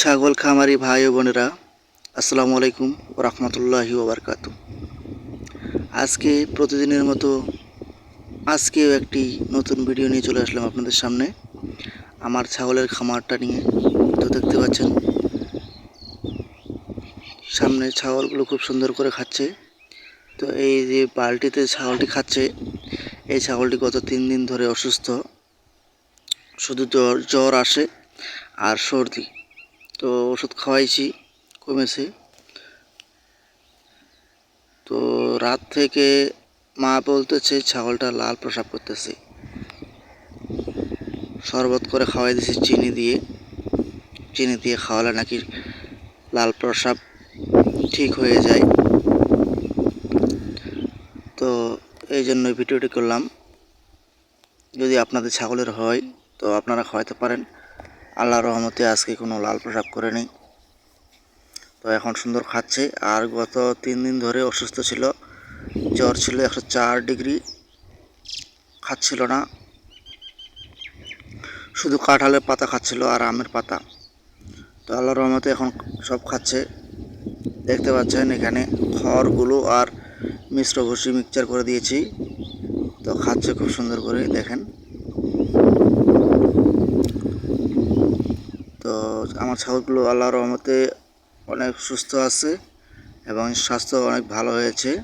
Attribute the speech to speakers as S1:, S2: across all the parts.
S1: ছাগল খামারি ভাই ও বোনেরা, আসসালামু আলাইকুম রহমতুল্লাহি ওবরকাত আজকে প্রতিদিনের মতো আজকেও একটি নতুন ভিডিও নিয়ে চলে আসলাম আপনাদের সামনে। আমার ছাগলের খামারটা নিয়ে তো দেখতে পাচ্ছেন, সামনে ছাগলগুলো খুব সুন্দর করে খাচ্ছে। তো এই যে বালতিতে ছাগলটি খাচ্ছে, এই ছাগলটি গত তিন দিন ধরে অসুস্থ। শুধু জ্বর জ্বর আসে আর সর্দি। তো ওষুধ খাওয়াইছি, কমেছে। তো রাত থেকে মা বলতেছে, ছাগলটা লাল প্রসাব করতেছে। শরবত করে খাওয়াই দিয়েছি চিনি দিয়ে। চিনি দিয়ে খাওয়ালে নাকি লাল প্রসাব ঠিক হয়ে যায়। তো এই জন্য ভিডিওটি করলাম। যদি আপনাদের ছাগলের হয়, তো আপনারা খাওয়াতে পারেন। আল্লাহ রহমতে আজকে কোনো লাল প্রসাব করেনি তো এখন সুন্দর খাচ্ছে। আর গত তিন দিন ধরে অসুস্থ ছিল, জ্বর ছিল, একশো চার ডিগ্রি। খাচ্ছিল না। শুধু কাঁঠালের পাতা খাচ্ছিল আর আমের পাতা। তো আল্লাহ রহমতে এখন সব খাচ্ছে। দেখতে পাচ্ছেন এখানে খড়গুলো আর মিশ্র ভুসি মিক্সচার করে দিয়েছি। তো খাচ্ছে খুব সুন্দর করে, দেখেন তো আমার ছাগলগুলো আল্লাহর রহমতে অনেক সুস্থ আছে এবং স্বাস্থ্য অনেক ভালো হয়েছে।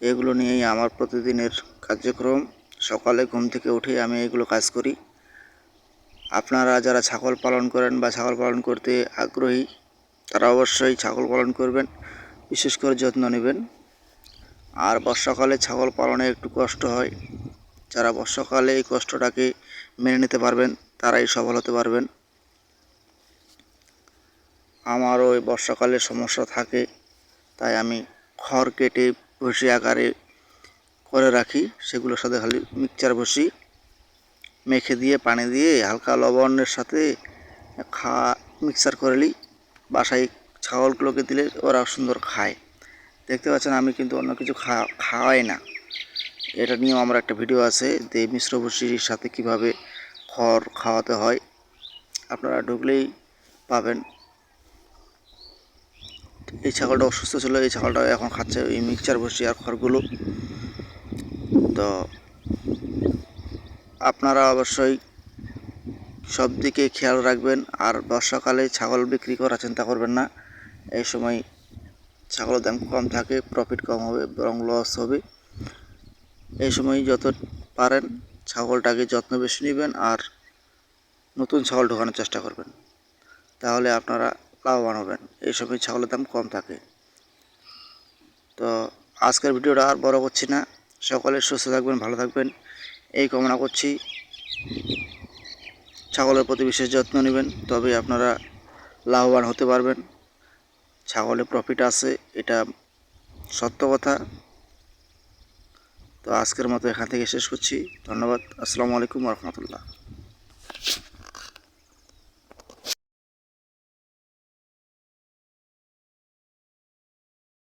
S1: এগুলো নিয়েই আমার প্রতিদিনের কার্যক্রম। সকালে ঘুম থেকে উঠে আমি এগুলো কাজ করি। আপনারা যারা ছাগল পালন করেন বা ছাগল পালন করতে আগ্রহী, তারা অবশ্যই ছাগল পালন করবেন, বিশেষ করে যত্ন নেবেন। আর বর্ষাকালে ছাগল পালনে একটু কষ্ট হয়। যারা বর্ষাকালে এই কষ্টটাকে মেনে নিতে পারবেন, তারাই সফল হতে পারবেন। আমারও ওই বর্ষাকালে সমস্যা থাকে, তাই আমি খড় কেটে ভুসি আকারে করে রাখি, সেগুলোর সাথে খালি মিক্সচার ভুসি মেখে দিয়ে, পানি দিয়ে হালকা লবণের সাথে খা মিক্সার করে নিই। বাসায় ছাগলগুলোকে দিলে ওরা সুন্দর খায়। দেখতে পাচ্ছেন আমি কিন্তু অন্য কিছু খা, খাওয়াই না। এটা নিয়েও আমার একটা ভিডিও আছে যে মিশ্র ভুসির সাথে কীভাবে খড় খাওয়াতে হয়। আপনারা ঢুকলেই পাবেন। এই ছাগলটা অসুস্থ ছিল, এই ছাগলটা এখন খাচ্ছে ওই মিক্সচার ভুসি আর খড়গুলো। তো আপনারা অবশ্যই সব দিকে খেয়াল রাখবেন, আর বর্ষাকালে ছাগল বিক্রি করার চিন্তা করবেন না। এই সময় ছাগলের দাম কম থাকে প্রফিট কম হবে, বরং লস হবে। এই সময় যত পারেন ছাগলটাকে যত্ন বেশি নেবেন, আর নতুন ছাগল ঢোকানোর চেষ্টা করবেন। তাহলে আপনারা লাভবান হবেন। এই সময় ছাগলের দাম কম থাকে। তো আজকের ভিডিওটা আর বড় করছি না। সকলে সুস্থ থাকবেন, ভালো থাকবেন। এই কামনা করছি। ছাগলের প্রতি বিশেষ যত্ন নেবেন তবে আপনারা লাভবান হতে পারবেন। ছাগলে প্রফিট আছে, এটা সত্য কথা। তো আজকের মতো এখান থেকে শেষ করছি। ধন্যবাদ। আসসালামু আলাইকুম রহমতুল্লাহ।